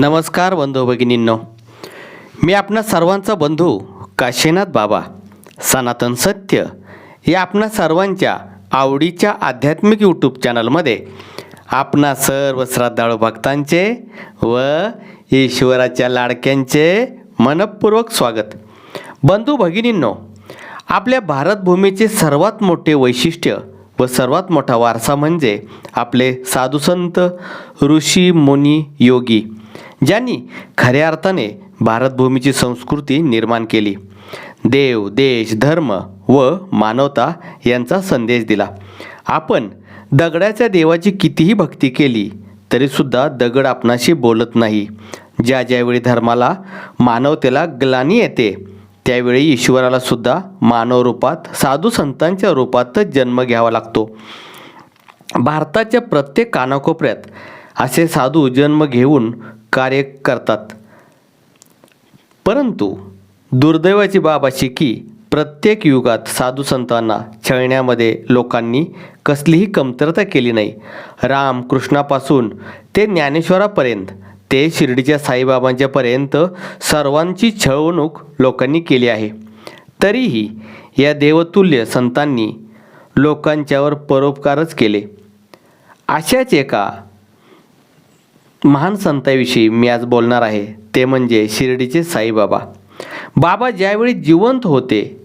नमस्कार बंधू भगिनींनो. मी आपणा सर्वांचा बंधू काशीनाथ बाबा सनातन सत्य या आपणा सर्वांच्या आवडीच्या आध्यात्मिक यूट्यूब चॅनलमध्ये आपणा सर्व श्रद्धाळू भक्तांचे व ईश्वराच्या लाडक्यांचे मनपूर्वक स्वागत. बंधू भगिनींनो आपल्या भारतभूमीचे सर्वात मोठे वैशिष्ट्य व सर्वात मोठा वारसा म्हणजे आपले साधुसंत ऋषी मुनी योगी. ज्यांनी खऱ्या अर्थाने भारतभूमीची संस्कृती निर्माण केली. देव देश धर्म व मानवता यांचा संदेश दिला. आपण दगडाच्या देवाची कितीही भक्ती केली तरीसुद्धा दगड आपणाशी बोलत नाही. ज्या ज्यावेळी धर्माला मानवतेला ग्लानी येते त्यावेळी ईश्वराला सुद्धा मानव रूपात साधू संतांच्या रूपातच जन्म घ्यावा लागतो. भारताच्या प्रत्येक कानाकोपऱ्यात असे साधू जन्म घेऊन कार्य करतात. परंतु दुर्दैवाची बाब अशी की प्रत्येक युगात साधू संतांना छळण्यामध्ये लोकांनी कसलीही कमतरता केली नाही. राम कृष्णापासून ते ज्ञानेश्वरापर्यंत ते शिर्डीच्या साईबाबांच्यापर्यंत सर्वांची छळवणूक लोकांनी केली आहे. तरीही या देवतुल्य संतांनी लोकांच्यावर परोपकारच केले. अशाच एका महान संताविषयी मी आज बोलणार आहे. ते म्हणजे शिर्डीचे साईबाबा. बाबा ज्यावेळी जिवंत होते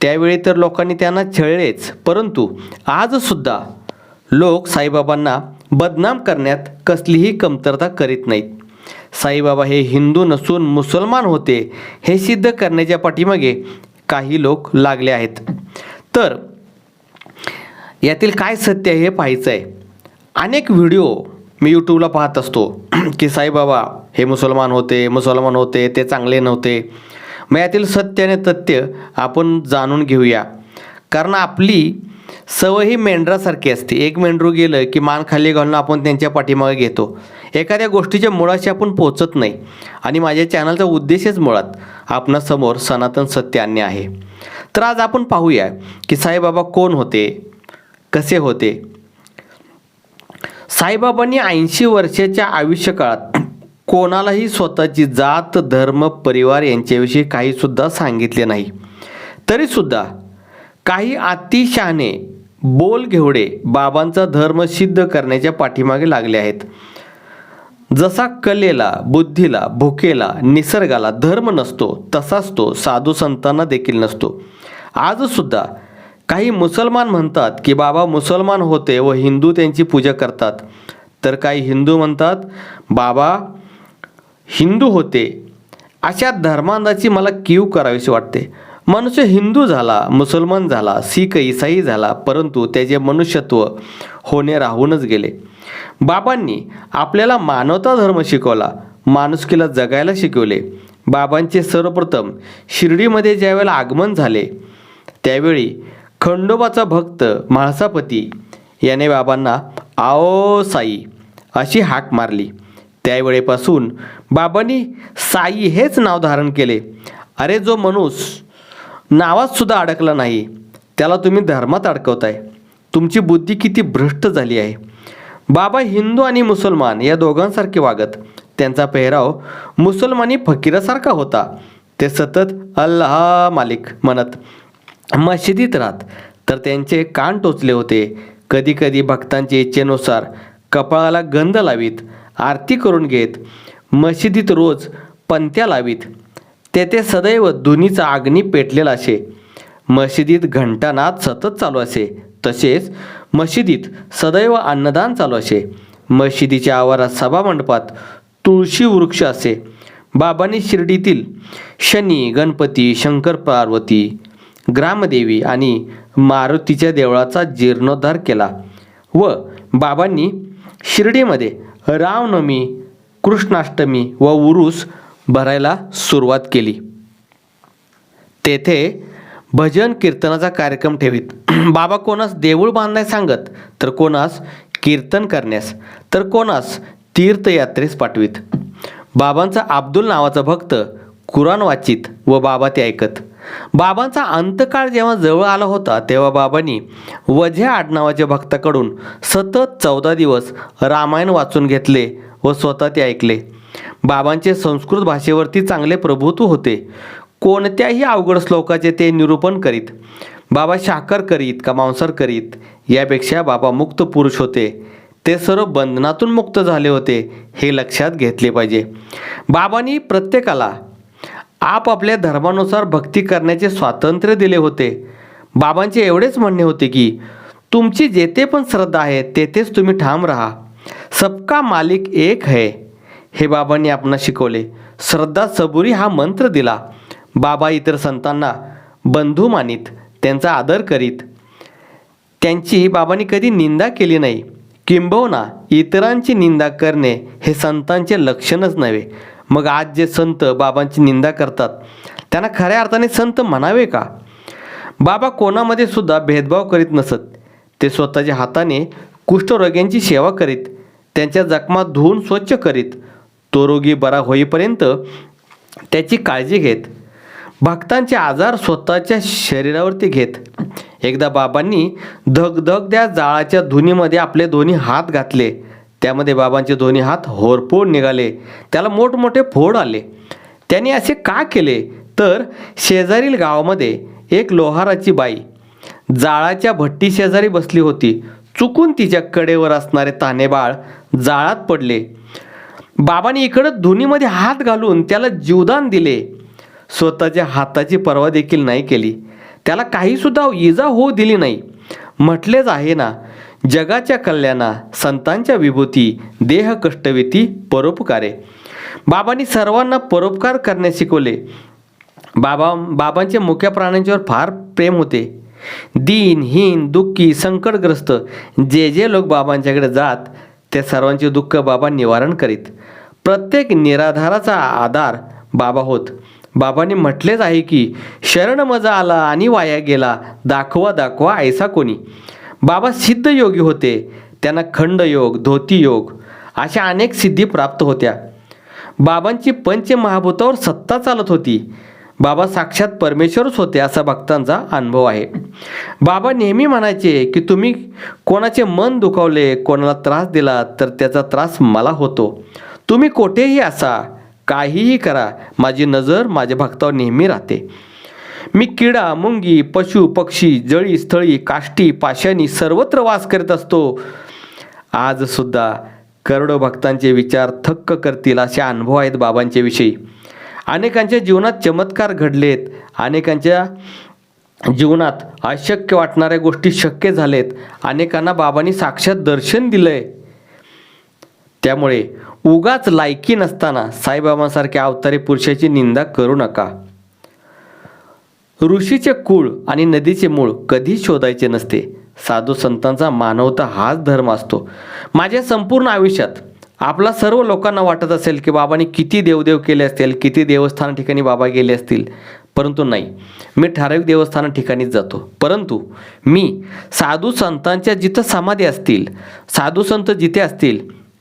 त्यावेळी तर लोकांनी त्यांना छळलेच. परंतु आजसुद्धा लोक साईबाबांना बदनाम करण्यात कसलीही कमतरता करीत नाहीत. साईबाबा हे हिंदू नसून मुसलमान होते हे सिद्ध करण्याच्या पाठीमागे काही लोक लागले आहेत. तर यातील काय सत्य हे पाहायचं आहे अनेक व्हिडिओ मी यूट्यूबला पाहत असतो की साईबाबा हे मुसलमान होते मुसलमान होते ते चांगले नव्हते. मग यातील सत्य आणि तथ्य आपण जाणून घेऊया. कारण आपली सवय ही मेंढरासारखी असते. एक मेंढरू गेलं की मान खाली घालून आपण त्यांच्या पाठीमागे घेतो. एखाद्या गोष्टीच्या मुळाशी आपण पोचत नाही. आणि माझ्या चॅनलचा उद्देशच मुळात आपणासमोर सनातन सत्य आणणे आहे. तर आज आपण पाहूया की साईबाबा कोण होते कसे होते साईबाबांनी ऐंशी वर्षाच्या आयुष्यकाळात कोणालाही स्वतःची जात धर्म परिवार यांच्याविषयी काहीसुद्धा सांगितले नाही. तरीसुद्धा काही अतिशहाणे बोल घेवडे बाबांचा धर्म सिद्ध करण्याच्या पाठीमागे लागले आहेत. जसा कलेला बुद्धीला भुकेला निसर्गाला धर्म नसतो तसाच तो साधू संतांना देखील नसतो. आजसुद्धा काही मुसलमान म्हणतात की बाबा मुसलमान होते व हिंदू त्यांची पूजा करतात. तर काही हिंदू म्हणतात बाबा हिंदू होते. अशा धर्मांधाची मला कीव करावीशी वाटते. मनुष्य हिंदू झाला मुसलमान झाला सिख इसाई झाला परंतु त्याचे मनुष्यत्व होणे राहूनच गेले. बाबांनी आपल्याला मानवता धर्म शिकवला माणुसकीला जगायला शिकवले. बाबांचे सर्वप्रथम शिर्डीमध्ये ज्यावेळेला आगमन झाले त्यावेळी खंडोबाचा भक्त म्हाळसापती याने बाबांना आओ साई अशी हाक मारली. त्यावेळेपासून बाबांनी साई हेच नाव धारण केले. अरे जो माणूस नावात सुद्धा अडकला नाही त्याला तुम्ही धर्मात अडकवताय. तुमची बुद्धी किती भ्रष्ट झाली आहे. बाबा हिंदू आणि मुसलमान या दोघांसारखे वागत. त्यांचा पेहराव मुसलमानी फकीरासारखा होता. ते सतत अल्लाह मालिक म्हणत मशिदीत राहत. तर त्यांचे कान टोचले होते. कधी कधी भक्तांच्या इच्छेनुसार कपाळाला गंध लावीत आरती करून घेत. मशिदीत रोज पंत्या लावीत. तेथे सदैव धुनीचा अग्नी पेटलेला असे. मशिदीत घंटानाद सतत चालू असे. तसेच मशिदीत सदैव अन्नदान चालू असे. मशिदीच्या आवारात सभामंडपात तुळशी वृक्ष असे. बाबांनी शिर्डीतील शनी गणपती शंकर पार्वती ग्रामदेवी आणि मारुतीच्या देवळाचा जीर्णोद्धार केला व बाबांनी शिर्डीमध्ये रामनवमी कृष्णाष्टमी व उरूस भरायला सुरुवात केली. तेथे भजन कीर्तनाचा कार्यक्रम ठेवीत. बाबा कोणास देऊळ बांधण्यास सांगत तर कोणास कीर्तन करण्यास तर कोणास तीर्थयात्रेस पाठवीत. बाबांचा अब्दुल नावाचा भक्त कुराण वाचित व बाबा ते ऐकत. बाबांचा अंतकाळ जेव्हा जवळ आला होता तेव्हा बाबांनी वझे आडनावाच्या भक्ताकडून सतत चौदा दिवस रामायण वाचून घेतले व स्वतः ते ऐकले. बाबांचे संस्कृत भाषेवरती चांगले प्रभुत्व होते. कोणत्याही अवघड श्लोकाचे ते निरूपण करीत बाबा शाकर करीत का मांसार करीत यापेक्षा बाबा मुक्त पुरुष होते. ते सर्व बंधनातून मुक्त झाले होते हे लक्षात घेतले पाहिजे. बाबांनी प्रत्येकाला आपापल्या धर्मानुसार भक्ती करण्याचे स्वातंत्र्य दिले होते. बाबांचे एवढेच म्हणणे होते की तुमची जेथे पण श्रद्धा आहे तेथेच तुम्ही ठाम राहा. सबका मालिक एक है. हे बाबांनी आपणास शिकवले. श्रद्धा सबुरी हा मंत्र दिला. बाबा इतर संतांना बंधू मानित त्यांचा आदर करीत. त्यांची बाबांनी कधी निंदा केली नाही. किंबहुना इतरांची निंदा करणे हे संतांचे लक्षणच नव्हे. मग आज जे संत बाबांची निंदा करतात त्यांना खऱ्या अर्थाने संत म्हणावे का? बाबा कोणामध्ये सुद्धा भेदभाव करीत नसत. ते स्वतःच्या हाताने कुष्ठरोग्यांची सेवा करीत त्यांच्या जखमा धुवून स्वच्छ करीत तो रोगी बरा होईपर्यंत त्याची काळजी घेत भक्तांचे आजार स्वतःच्या शरीरावरती घेत. एकदा बाबांनी धगधग त्या जाळाच्या धुनीमध्ये आपले दोन्ही हात घातले. त्यामध्ये बाबांचे दोन्ही हात होरपोड निघाले. त्याला मोठमोठे फोड आले. त्याने असे का केले? तर शेजारील गावामध्ये एक लोहाराची बाई जाळाच्या भट्टी शेजारी बसली होती. चुकून तिच्या कडेवर असणारे ताने बाळ जाळात पडले. बाबांनी इकडं धुनीमध्ये हात घालून त्याला जीवदान दिले. स्वतःच्या हाताची पर्वा देखील नाही केली. त्याला काहीसुद्धा इजा होऊ दिली नाही. म्हटलेच आहे ना जगाच्या कल्याणा संतांच्या विभूती देह कष्टविती परोपकारे. बाबांनी सर्वांना परोपकार करण्यास शिकवले. बाबा बाबांचे मुख्य प्राण्यांच्यावर फार प्रेम होते. दीन हीन दुःखी संकटग्रस्त जे जे लोक बाबांच्याकडे जात त्या सर्वांचे दुःख बाबा निवारण करीत. प्रत्येक निराधाराचा आधार बाबा होत. बाबांनी म्हटलेच आहे की शरण मजा आला आणि वाया गेला दाखवा दाखवा ऐसा कोणी. बाबा सिद्ध योगी होते. त्यांना खंडयोग धोती योग अशा अनेक सिद्धी प्राप्त होत्या. बाबांची पंचमहाभूतावर सत्ता चालत होती. बाबा साक्षात परमेश्वरच होते असा भक्तांचा अनुभव आहे. बाबा नेहमी म्हणायचे की तुम्ही कोणाचे मन दुखावले कोणाला त्रास दिला तर त्याचा त्रास मला होतो. तुम्ही कोठेही असा काहीही करा. माझी नजर माझ्या भक्तावर नेहमी राहते. मी किडा मुंगी पशु पक्षी जळी स्थळी काष्टी पाशानी सर्वत्र वास करीत असतो. आज सुद्धा करोडो भक्तांचे विचार थक्क करतील असे अनुभव आहेत बाबांच्या विषयी. अनेकांच्या जीवनात चमत्कार घडलेत. अनेकांच्या जीवनात अशक्य वाटणाऱ्या गोष्टी शक्य झालेत. अनेकांना बाबांनी साक्षात दर्शन दिलंय. त्यामुळे उगाच लायकी नसताना साईबाबांसारख्या अवतारी पुरुषाची निंदा करू नका. ऋषीचे कुळ आणि नदीचे मूळ कधी शोधायचे नसते. साधू संतांचा मानवता हाच धर्म असतो. माझ्या संपूर्ण आयुष्यात आपला सर्व लोकांना वाटत असेल की बाबांनी किती देवदेव केले असतील किती देवस्थान ठिकाणी बाबा गेले असतील परंतु नाही. मी ठराविक देवस्थान ठिकाणीच जातो. परंतु मी साधू संतांच्या जिथं समाधी असतील साधू संत जिथे असतील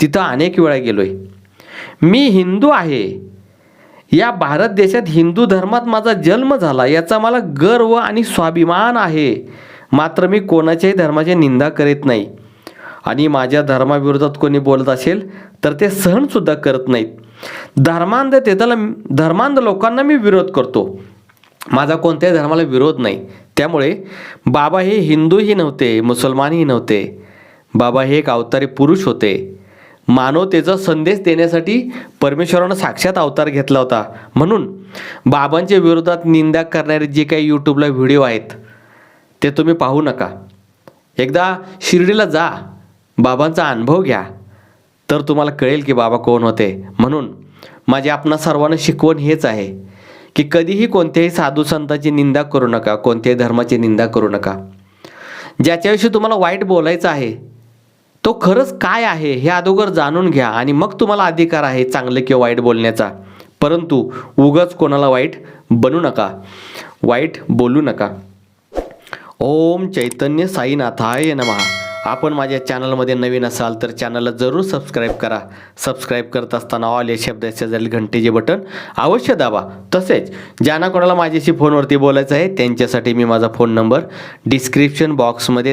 तिथं अनेक वेळा गेलोय. मी हिंदू आहे या भारत देशात हिंदू धर्मात माझा जन्म झाला याचा मला गर्व आणि स्वाभिमान आहे. मात्र मी कोणाच्याही धर्माची निंदा करीत नाही. आणि माझ्या धर्माविरोधात कोणी बोलत असेल तर ते सहनसुद्धा करत नाहीत. धर्मांध धर्मांधतेला धर्मांध लोकांना मी विरोध करतो. माझा कोणत्याही धर्माला विरोध नाही. त्यामुळे बाबा हे हिंदूही नव्हते मुसलमानही नव्हते. बाबा हे एक अवतारी पुरुष होते. मानवतेचा संदेश देण्यासाठी परमेश्वरानं साक्षात अवतार घेतला होता. म्हणून बाबांच्या विरोधात निंदा करणारे जे काही यूट्यूबला व्हिडिओ आहेत ते तुम्ही पाहू नका. एकदा शिर्डीला जा बाबांचा अनुभव घ्या. तर तुम्हाला कळेल की बाबा कोण होते. म्हणून माझे आपणा सर्वांना शिकवण हेच आहे की कधीही कोणत्याही साधू संतांची निंदा करू नका कोणत्याही धर्माची निंदा करू नका. ज्याच्याविषयी तुम्हाला वाईट बोलायचं आहे तो खरंच काय आहे हे अगोदर जाणून घ्या आणि मग तुम्हाला अधिकार आहे चांगलं किंवा वाईट बोलण्याचा. परंतु उगाच कोणाला वाईट बनू नका. वाईट बोलू नका. ओम चैतन्य साईनाथाय नमहा आपण माझ्या चॅनलमध्ये नवीन असाल तर चॅनलला जरूर सबस्क्राईब करा. सबस्क्राईब करत असताना ऑल या शब्दाच्या जाईल घंटेचे बटन अवश्य दाबा. तसेच ज्यांना कोणाला माझ्याशी फोनवरती बोलायचं आहे त्यांच्यासाठी मी माझा फोन नंबर डिस्क्रिप्शन बॉक्समध्ये